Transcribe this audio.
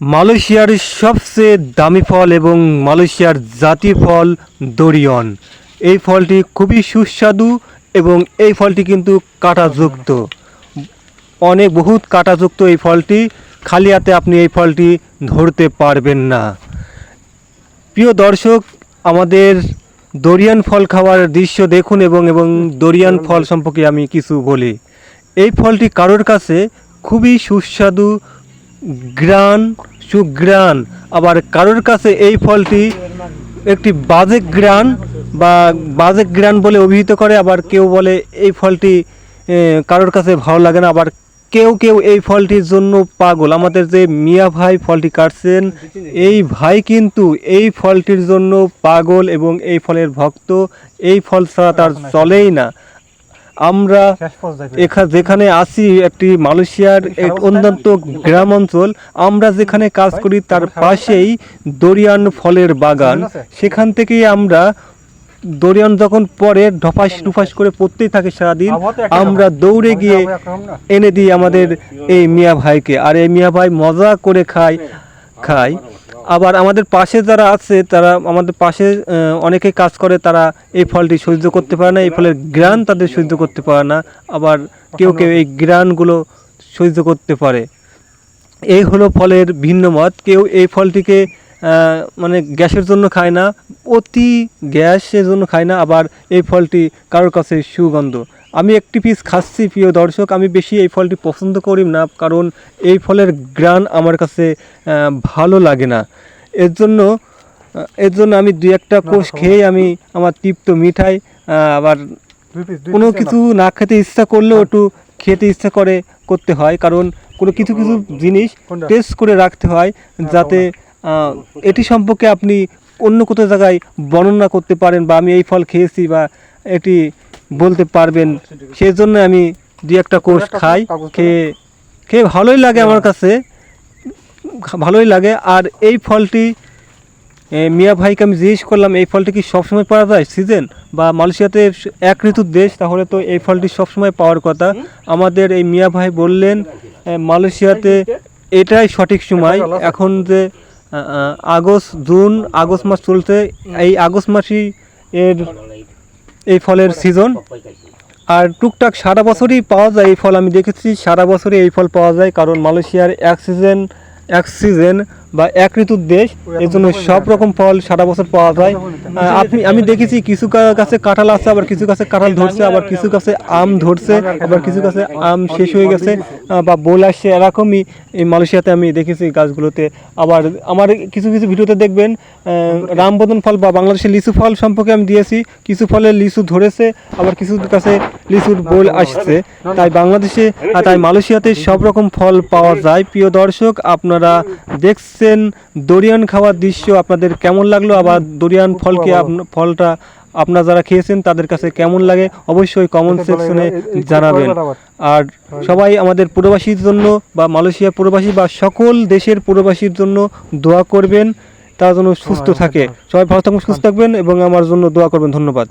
মালয়েশিয়ার সবচেয়ে দামি ফল এবং মালয়েশিয়ার জাতীয় ফল দরিয়ন। এই ফলটি খুবই সুস্বাদু এবং এই ফলটি কিন্তু কাঁটাযুক্ত। অনেক, বহুত কাঁটাযুক্ত এই ফলটি, খালি হাতে আপনি এই ফলটি ধরতে পারবেন না। প্রিয় দর্শক, আমাদের দরিয়ান ফল খাওয়ার দৃশ্য দেখুন এবং এবং দরিয়ান ফল সম্পর্কে আমি কিছু বলি। এই ফলটি কারোর কাছে খুবই সুস্বাদু গ্রান সুগ্রান আবার কারোর কাছে এই ফলটি একটি বাজে গ্রান বা বাজে গ্রান বলে অভিহিত করে, আবার কেউ বলে এই ফলটি কারোর কাছে ভালো লাগে না, আবার কেউ কেউ এই ফলটির জন্য পাগল। আমাদের যে মিয়া ভাই ফলটি কাটছেন, এই ভাই কিন্তু এই ফলটির জন্য পাগল এবং এই ফলের ভক্ত। এই ফল ছাড়া তার চলেই না। আমরা যেখানে আছি একটি মালয়েশিয়ার এক অত্যন্ত গ্রাম অঞ্চল আমরা যেখানে কাজ করি তার পাশেই দরিয়ান ফলের বাগান। সেখান থেকেই আমরা দরিয়ান যখন পরে ঢপাস টুপাস করে পড়তেই থাকে সারাদিন আমরা দৌড়ে গিয়ে এনে দিই আমাদের এই মিয়া ভাইকে। আর এই মিয়া ভাই মজা করে খায় খায়। আবার আমাদের পাশে যারা আছে, তারা আমাদের পাশে অনেকে কাজ করে, তারা এই ফলটি সহ্য করতে পারে না, এই ফলের গ্রান তাদের সহ্য করতে পারে না, আবার কেউ কেউ এই গ্রানগুলো সহ্য করতে পারে। এই হলো ফলের ভিন্ন মত, কেউ এই ফলটিকে মানে গ্যাসের জন্য খায় না, অতি গ্যাসের জন্য খায় না, আবার এই ফলটি কারোর কাছে সুগন্ধ। আমি একটি পিস খাচ্ছি প্রিয় দর্শক। আমি বেশি এই ফলটি পছন্দ করি না কারণ এই ফলের গ্রান আমার কাছে ভালো লাগে না। এর জন্য এর জন্য আমি দুই একটা কোষ খেয়ে আমি আমার তৃপ্ত মিঠাই আবার কোনো কিছু না খেতে ইচ্ছা করলেও একটু খেতে ইচ্ছা করে করতে হয়। কারণ কোনো কিছু কিছু জিনিস টেস্ট করে রাখতে হয় যাতে এটি সম্পর্কে আপনি অন্য কোথাও জায়গায় বর্ণনা করতে পারেন বা আমি এই ফল খেয়েছি বা এটি বলতে পারবেন। সেই জন্য আমি দুই একটা কোর্স খাই। খেয়ে খেয়ে ভালোই লাগে আমার কাছে। ভালোই লাগে। আর এই ফলটি মিয়া ভাইকে আমি জিজ্ঞেস করলাম এই ফলটি কি সবসময় পাওয়া যায় সিজন? বা মালয়েশিয়াতে এক ঋতুর দেশ তাহলে তো এই ফলটি সবসময় পাওয়ার কথা। আমাদের এই মিয়া ভাই বললেন মালয়েশিয়াতে এটাই সঠিক সময়। এখন যে আগস্ট জুন আগস্ট মাস চলছে। এই আগস্ট মাসই এর এই ফলের সিজন আর টুকটাক সারা বছরই পাওয়া যায় এই ফল। আমি দেখেছি সারা বছরই এই ফল পাওয়া যায়, কারণ মালয়েশিয়ার এক সিজন এক সিজন বা এক ঋতুর দেশ এর জন্য সব রকম ফল সারা বছর পাওয়া যায়। আপনি আমি দেখেছি কিছু কাছে কাঁঠাল আছে আবার কিছু কাছে কাঁঠাল ধরছে আবার কিছু কাছে আম ধরছে আবার কিছু কাছে আম শেষ হয়ে গেছে বা বোল আসছে এরকমই। এই মালয়েশিয়াতে আমি দেখেছি গাছগুলোতে। আবার আমার কিছু কিছু ভিডিওতে দেখবেন রামবদন ফল বা বাংলাদেশের লিচু ফল সম্পর্কে আমি দিয়েছি। কিছু ফলে লিচু ধরেছে আবার কিছু কাছে লিচুর বোল আসছে। তাই বাংলাদেশে আর তাই মালয়েশিয়াতে সব রকম ফল পাওয়া যায়। প্রিয় দর্শক আপনারা দেখছেন দরিয়ান খাওয়ার দৃশ্য আপনাদের কেমন লাগল? আবার দরিয়ান ফলকে ফলটা আপনারা যারা খেয়েছেন তাদের কাছে কেমন লাগে? অবশ্যই কমেন্ট সেকশনে জানাবেন। আর সবাই আমাদের প্রবাসীর জন্য বা মালয়েশিয়া প্রবাসী বা সকল দেশের প্রবাসীর জন্য দোয়া করবেন তার জন্য সুস্থ থাকে। সবাই ভালো থাকুন সুস্থ থাকবেন এবং আমার জন্য দোয়া করবেন। ধন্যবাদ।